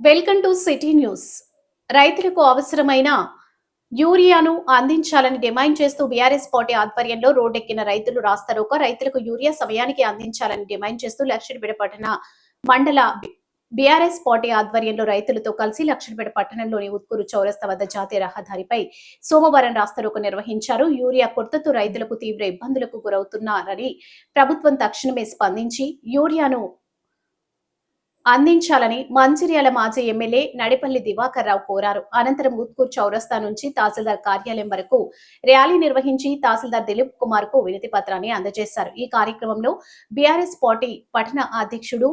Welcome to city news. రైతులకు అవసరమైన యూరియాను అందించాలని డిమాండ్ చేస్తూ బీఆర్ఎస్ పార్టీ ఆధ్వర్యంలో రోడ్డెక్కిన రైతులు రాస్తారోక రైతులకు యూరియా సమయానికి అందించాలని డిమాండ్ చేస్తూ లక్షడిపేట పట్టణ మండల బీఆర్ఎస్ పార్టీ ఆధ్వర్యంలో రైతులతో కలిసి లక్ష్మీపేట పట్టణంలోని ఉత్కూరు చౌరస్తా వద్ద జాతీయ రహదారిపై సోమవారం రాస్తారోక నిర్వహించారు. యూరియా కొరతతో రైతులకు తీవ్ర ఇబ్బందులకు గురవుతున్నారని ప్రభుత్వం తక్షణమే స్పందించి యూరియాను అందించాలని మంచిర్యాల మాజీ ఎమ్మెల్యే నడిపల్లి దివాకర్ రావు కోరారు. అనంతరం ఉత్కూర్ చౌరస్తా నుంచి తహసీల్దార్ కార్యాలయం వరకు ర్యాలీ నిర్వహించి తహసీల్దార్ దిలీప్ కుమార్కు వినతి పత్రాన్ని అందజేశారు. ఈ కార్యక్రమంలో బీఆర్ఎస్ పార్టీ పట్టణ అధ్యక్షుడు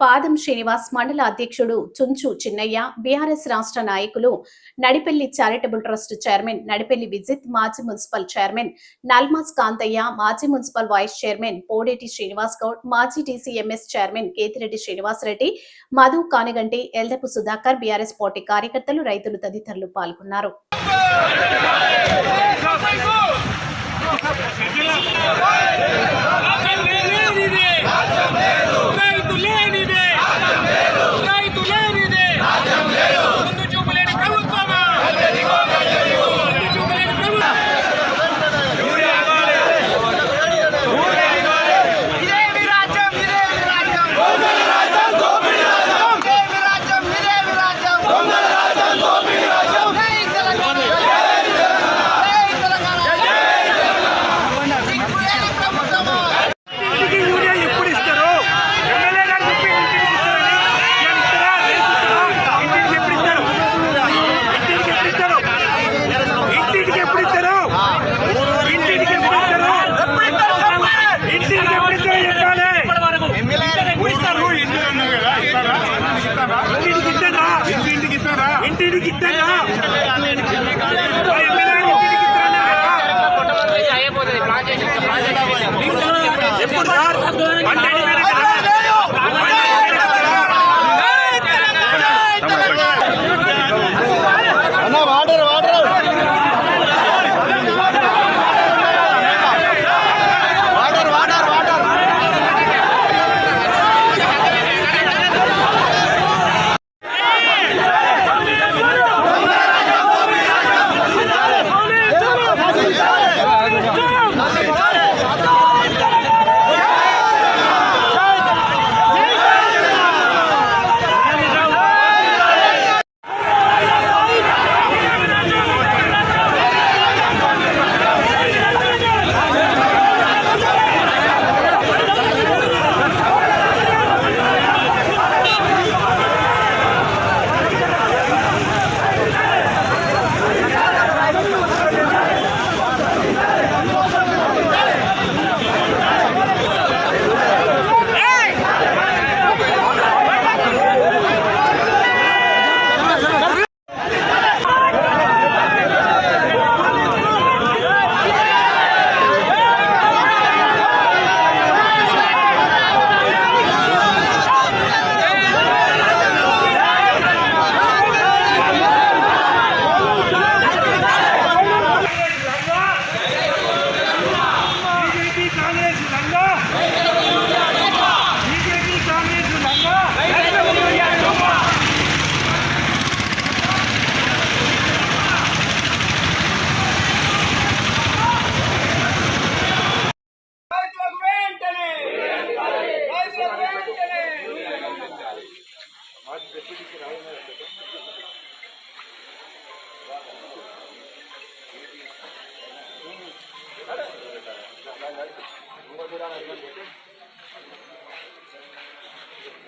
పాదం శ్రీనివాస్ మండల అధ్యక్షుడు చుంచు చిన్నయ్య బీఆర్ఎస్ రాష్ట్ర నాయకులు Nadipelli charitable trust chairman Nadipelli Vijith మాజీ మున్సిపల్ చైర్మన్ నల్మాస్ కాంతయ్య మాజీ municipal vice chairman Podeti Srinivas Goud మాజీ TCMS chairman Ketireddy Srinivas Reddy Madhu Kaniganti Eldapu Sudhakar BRS party కార్యకర్తలు రైతులు తదితరులు పాల్గొన్నారు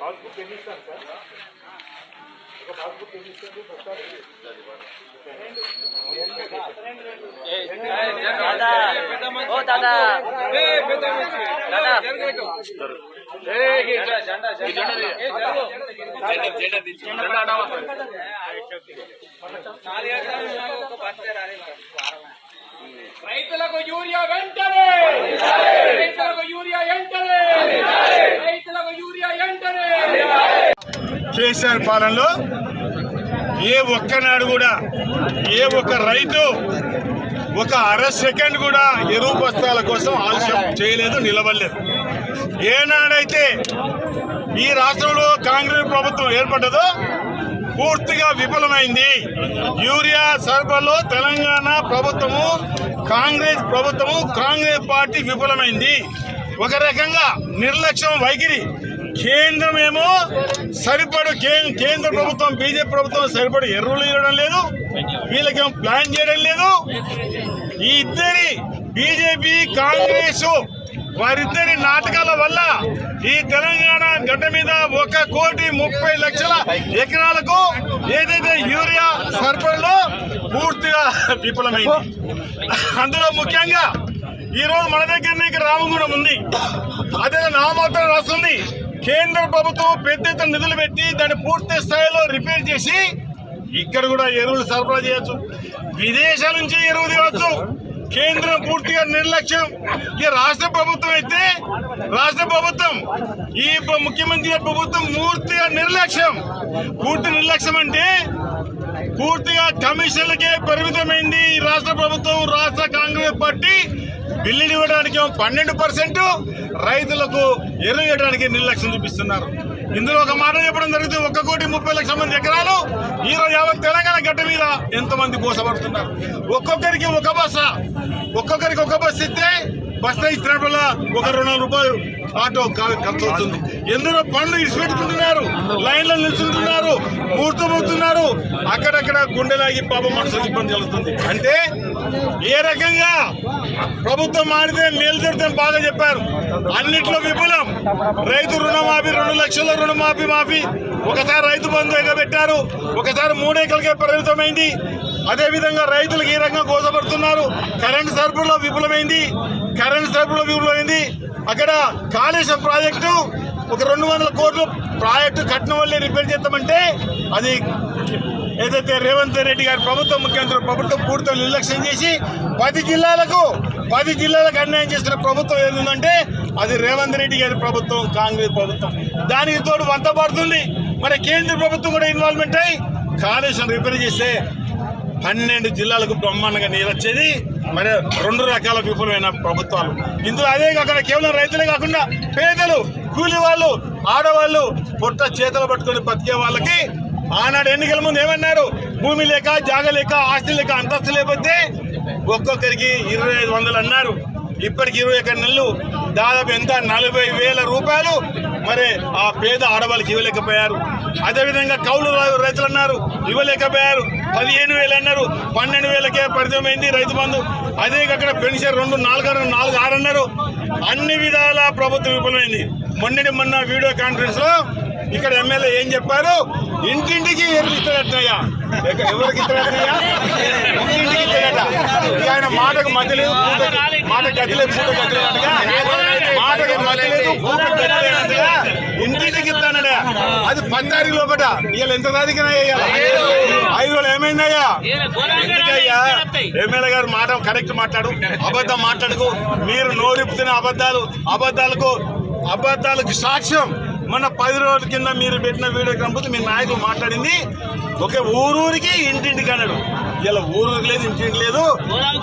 passbook emission sir passbook emission भी सस्ता है ओ दादा ए बेटा दादा ए ये झंडा झंडा ए झंडा झंडा झंडा हटाओ రైతులకు యూరియా వెంటనే! రైతులకు యూరియా వెంటనే! రైతులకు యూరియా వెంటనే! కేసీఆర్ పాలనలో ఏ ఒక్కనాడు కూడా ఏ ఒక్క రైతు ఒక అర సెకండ్ కూడా ఎరువు బస్తాల కోసం ఆలస్యం చేయలేదు నిలబడలేదు. ఏనాడైతే ఈ రాష్ట్రంలో కాంగ్రెస్ ప్రభుత్వం ఏర్పడ్డదో పూర్తిగా విఫలమైంది. యూరియా సరఫరాలో తెలంగాణ ప్రభుత్వము కాంగ్రెస్ ప్రభుత్వము కాంగ్రెస్ పార్టీ విఫలమైంది. ఒక రకంగా నిర్లక్ష్యం వైఖరి. కేంద్రం ఏమో సరిపడు కేంద్ర ప్రభుత్వం బీజేపీ ప్రభుత్వం సరిపడు ఎరువులు ఇవ్వడం లేదు. వీళ్ళకేమో ప్లాన్ చేయడం లేదు. ఈ ఇద్దరి బీజేపీ కాంగ్రెస్ వారిద్దరి నాటకాల వల్ల ఈ తెలంగాణ గడ్డ మీద ఒక కోటి ముప్పై లక్షల ఎకరాలకు ఏదైతే యూరియా సరఫరాలో పూర్తిగా విఫలమైంది. అందులో ముఖ్యంగా ఈరోజు మన దగ్గరనే ఇక్కడ రామగుణం ఉంది. అదే నామాత్రం రాస్తుంది. కేంద్ర ప్రభుత్వం పెద్ద ఎత్తున నిధులు పెట్టి దాన్ని పూర్తి స్థాయిలో రిపేర్ చేసి ఇక్కడ కూడా ఎరువులు సరఫరా చేయొచ్చు. విదేశాల నుంచి ఎరువు తీయవచ్చు కేంద్రం పూర్తిగా నిర్లక్ష్యం. ఇక రాష్ట్ర ప్రభుత్వం అయితే రాష్ట్ర ప్రభుత్వం ఈ ముఖ్యమంత్రి ప్రభుత్వం పూర్తిగా నిర్లక్ష్యం. పూర్తి నిర్లక్ష్యం అంటే పూర్తిగా కమిషన్లకే పరిమితమైంది ఈ రాష్ట్ర ప్రభుత్వం రాష్ట్ర కాంగ్రెస్ పార్టీ. బిల్లులు ఇవ్వడానికి పన్నెండు పర్సెంట్ రైతులకు ఎరువు ఇవ్వడానికి నిర్లక్ష్యం చూపిస్తున్నారు. ఇందులో ఒక మాట చెప్పడం జరుగుతుంది ఒక్క కోటి ముప్పై లక్షల మంది ఎకరాలు ఈ రోజు యావత్ తెలంగాణ గడ్డ మీద ఎంతమంది కోసపడుతున్నారు ఒక్కొక్కరికి ఒక బస్స ఒక్కొక్కరికి ఒక బస్సు ఇస్తే బస్తా ఇచ్చినప్పుడల్లా ఒక రెండు వందల రూపాయలు ఆటో ఖర్చు అవుతుంది ఎందులో పనులు ఇచ్చిపెట్టుకుంటున్నారు లైన్లో నిల్చుంటున్నారు మూర్తపోతున్నారు అక్కడక్కడ గుండెలాగి పాప మనసు ఇబ్బంది కలుగుతుంది అంటే ఏ రకంగా ప్రభుత్వం మారితే మేలు జరుగుతుంది బాగా చెప్పారు. అన్నిట్లో విపులం రైతు రుణమాఫీ రెండు లక్షల రుణమాఫీ మాఫీ. ఒకసారి రైతు బంధు ఎగబెట్టారు. ఒకసారి మూడేకలకే పరిమితమైంది. అదేవిధంగా రైతులకు ఈ రకంగా కోసపడుతున్నారు కరెంట్ సరఫరాలో విఫలమైంది. కరెంట్ సరఫరాలో విఫలమైంది. అక్కడ కాళేశ్వరం ప్రాజెక్టు ఒక రెండు వందల కోట్లు ప్రాజెక్టు కట్టిన వల్లే రిపేర్ చేస్తామంటే అది ఏదైతే రేవంత్ రెడ్డి గారి ప్రభుత్వం ముఖ్యమంత్రి ప్రభుత్వం పూర్తిగా నిర్లక్ష్యం చేసి పది జిల్లాలకు పది జిల్లాలకు అన్యాయం చేసిన ప్రభుత్వం ఏముందంటే అది రేవంత్ రెడ్డి గారి ప్రభుత్వం కాంగ్రెస్ ప్రభుత్వం. దానికి తోడు వంత పడుతుంది. మరి కేంద్ర ప్రభుత్వం కూడా ఇన్వాల్వ్మెంట్ అయ్యి కాళేశ్వరం రిపేర్ చేస్తే పన్నెండు జిల్లాలకు బ్రహ్మాండంగా నీరు వచ్చేది. మరి రెండు రకాల విఫలమైన ప్రభుత్వాలు. ఇందులో అదే కాకుండా కేవలం రైతులే కాకుండా పేదలు కూలి వాళ్ళు ఆడవాళ్ళు పొట్ట చేతలు పట్టుకొని బతికే వాళ్ళకి ఆనాడు ఎన్నికల ముందు ఏమన్నారు? భూమి లేక జాగ లేక ఆస్తి లేక అంతస్తు లేకపోతే ఒక్కొక్కరికి ఇరవై ఐదు వందలు అన్నారు. ఇప్పటికి ఇరవై ఒక్క నెలలు దాదాపు ఎంత? నలభై వేల రూపాయలు మరి ఆ పేద ఆడవాళ్ళకి ఇవ్వలేకపోయారు. అదేవిధంగా కౌలు రైతులు అన్నారు ఇవ్వలేకపోయారు. పదిహేను వేలు అన్నారు పన్నెండు వేలకే పరిచయమైంది రైతు బంధు. అదే అక్కడ పెన్షన్ రెండు నాలుగు ఆరు నాలుగు ఆరు అన్నారు. అన్ని విధాల ప్రభుత్వం విఫలమైంది. మొన్నటి మొన్న వీడియో కాన్ఫరెన్స్లో ఇక్కడ ఎమ్మెల్యే ఏం చెప్పారు? ఇంటింటికి ఎరువు ఇస్తాడటయ్యా ఎవరికి ఇస్తాడటయ్యా ఇంటింటికి ఇస్తాడట. ఆయన మాటకు మధ్య లేదు మాట గతి లేదు పూట గతి లేనట్టుగా మాటకు మధ్య లేదు పూట గతి లేనట్టుగా ఇంటింటికి ఇస్తానడా అది పంచారి లోపట. వీళ్ళు ఎంత తారీఖునయ్యా ఐదు వేలు ఏమైందయ్యా? ఎందుకయ్యా? ఎమ్మెల్యే గారు మాట కరెక్ట్ మాట్లాడు అబద్ధం మాట్లాడుకు. మీరు నోరిపుతున్న అబద్ధాలు అబద్ధాలకు అబద్ధాలకు సాక్ష్యం. మన పది రోజుల కింద మీరు పెట్టిన వీడియో కంపోతే మీ నాయకులు మాట్లాడింది. ఒక ఊరూరికి ఇంటింటికి అన్నాడు. ఇలా ఊరూరికి లేదు ఇంటింటికి లేదు.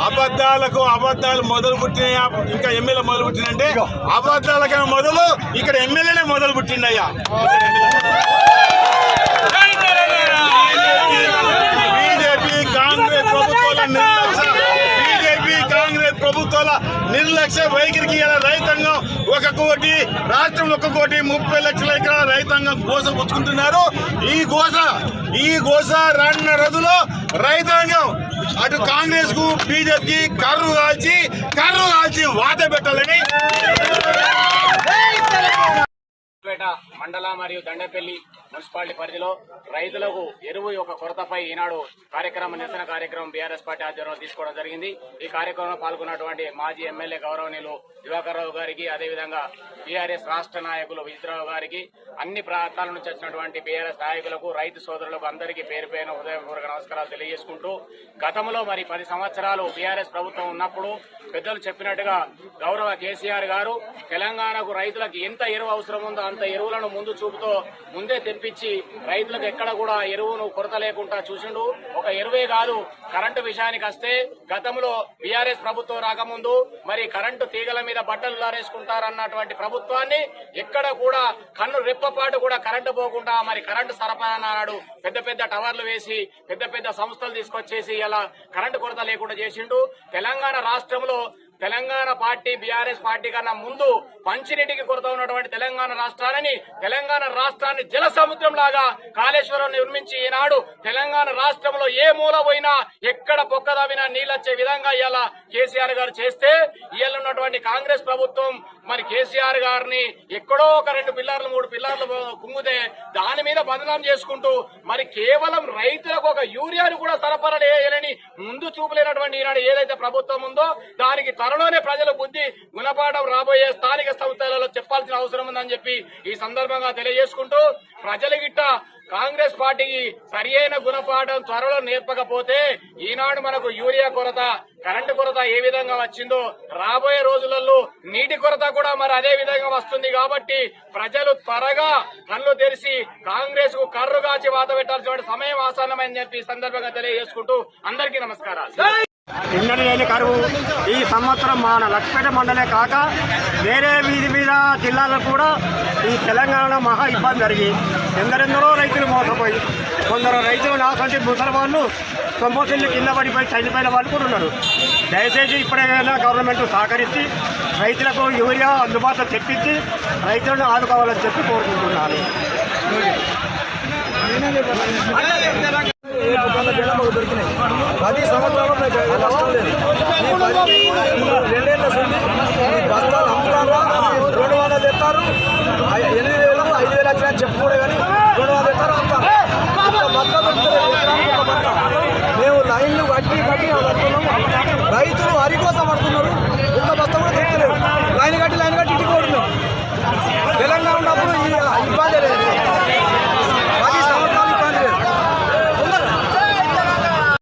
అబద్ధాలకు అబద్ధాలు మొదలు పుట్టినాయా? ఇంకా ఎమ్మెల్యే మొదలు పుట్టినంటే అబద్ధాలకైనా మొదలు ఇక్కడ ఎమ్మెల్యేనే మొదలు పుట్టిండయ్యా. బీజేపీ కాంగ్రెస్ ప్రభుత్వాల నిర్లక్ష్య బీజేపీ కాంగ్రెస్ ప్రభుత్వాల నిర్లక్ష్య వైఖరికి ఇలా రైతాంగం ఒక కోటి రాష్ట్రం ఒక కోటి ముప్పై లక్షల ఎకరాల రైతాంగం గోస పుచ్చుకుంటున్నారు. ఈ గోస ఈ గోస రానున్న రోజులో రైతాంగం అటు కాంగ్రెస్కు బీజేపీకి కర్రు కాల్చి కర్రు కాల్చి వాత పెట్టాలని. మండల మరియు దండపల్లి మున్సిపాలిటీ పరిధిలో రైతులకు ఎరువు యొక్క కొరతపై ఈనాడు కార్యక్రమం నిరసన కార్యక్రమం బీఆర్ఎస్ పార్టీ ఆధ్వర్యంలో తీసుకోవడం జరిగింది. ఈ కార్యక్రమంలో పాల్గొన్నటువంటి మాజీ ఎమ్మెల్యే గౌరవనీయులు దివాకర్ రావు గారికి అదేవిధంగా బీఆర్ఎస్ రాష్ట్ర నాయకులు విజితరావు గారికి అన్ని ప్రాంతాల నుంచి వచ్చినటువంటి బీఆర్ఎస్ నాయకులకు రైతు సోదరులకు అందరికీ పేరు పేరున హృదయపూర్వక నమస్కారాలు తెలియజేసుకుంటూ గతంలో మరి పది సంవత్సరాలు బీఆర్ఎస్ ప్రభుత్వం ఉన్నప్పుడు పెద్దలు చెప్పినట్టుగా గౌరవ కేసీఆర్ గారు తెలంగాణకు రైతులకు ఎంత ఎరువు అవసరం ఉందో అంత ఎరువులను ముందు చూపుతో ముందే తెప్పించి రైతులకు ఎక్కడ కూడా ఎరువును కొరత లేకుండా చూసిండు. ఒక ఎరువే కాదు కరెంటు విషయానికి వస్తే గతంలో బీఆర్ఎస్ ప్రభుత్వం రాకముందు మరి కరెంటు తీగల మీద బట్టలు లారేసుకుంటారన్నటువంటి ప్రభుత్వాన్ని ఎక్కడ కూడా కన్ను రెప్పపాటు కూడా కరెంటు పోకుండా మరి కరెంటు సరఫరా నాడు పెద్ద పెద్ద టవర్లు వేసి పెద్ద పెద్ద సంస్థలు తీసుకొచ్చేసి ఇలా కరెంటు కొరత లేకుండా చేసిండు. తెలంగాణ రాష్ట్రంలో తెలంగాణ పార్టీ బీఆర్ఎస్ పార్టీ కన్నా ముందు మంచినీటికి కొరత ఉన్నటువంటి తెలంగాణ రాష్ట్రాన్ని తెలంగాణ రాష్ట్రాన్ని జల సముద్రం లాగా కాళేశ్వరం నిర్మించి ఈనాడు తెలంగాణ రాష్ట్రంలో ఏ మూల పోయినా ఎక్కడ పొక్కదవినా నీళ్ళొచ్చే విధంగా ఇవాళ కేసీఆర్ గారు చేస్తే ఇవాళ ఉన్నటువంటి కాంగ్రెస్ ప్రభుత్వం మరి కేసీఆర్ గారిని ఎక్కడో ఒక రెండు పిల్లర్లు మూడు పిల్లర్లు కుంగుతే దాని మీద బదనాం చేసుకుంటూ మరి కేవలం రైతులకు ఒక యూరియాను కూడా సరఫరా చేయాలని ముందు చూపలేనటువంటి ఈనాడు ఏదైతే ప్రభుత్వం ఉందో దానికి త్వరలోనే ప్రజల బుద్ధి గుణపాఠం రాబోయే స్థానిక సంస్థలలో చెప్పాల్సిన అవసరం ఉందని చెప్పి ఈ సందర్భంగా తెలియజేసుకుంటూ ప్రజల గిట్ట కాంగ్రెస్ పార్టీకి సరి అయిన గుణపాఠం త్వరలో నేర్పకపోతే ఈనాడు మనకు యూరియా కొరత కరెంటు కొరత ఏ విధంగా వచ్చిందో రాబోయే రోజులలో నీటి కొరత కూడా మరి అదే విధంగా వస్తుంది కాబట్టి ప్రజలు త్వరగా కళ్ళు తెరిచి కాంగ్రెస్కు కర్రు కాచి వాత పెట్టాల్సిన సమయం ఆసన్నమైందని చెప్పి సందర్భంగా తెలియజేసుకుంటూ అందరికీ నమస్కారాలు. ఎన్నడూ లేని కరువు ఈ సంవత్సరం మన లక్ష్మీపేట మండలే కాక వేరే వీధి మీద జిల్లాలో కూడా ఈ తెలంగాణలో మహా ఇబ్బంది జరిగి ఎందరెందరో రైతులు మోసపోయి కొందరు రైతులు నాకంటే ముసలి వాళ్ళు సొమ్మసిల్లు కింద పడిపోయి చనిపోయిన వాళ్ళు కూడా ఉన్నారు. దయచేసి ఇప్పుడైనా గవర్నమెంట్ సహకరించి రైతులకు యూరియా అందుబాటులో తెప్పించి రైతులను ఆదుకోవాలని చెప్పి ఏడు వందల వేల బస్తాలు అమ్ముతారా? రెండు వందలు ఎత్తారు ఎనిమిది వేలు కానీ రెండు వందలు మేము లైన్లు కట్టి కట్టి అడుగుతున్నాము రైతులు హరికోసం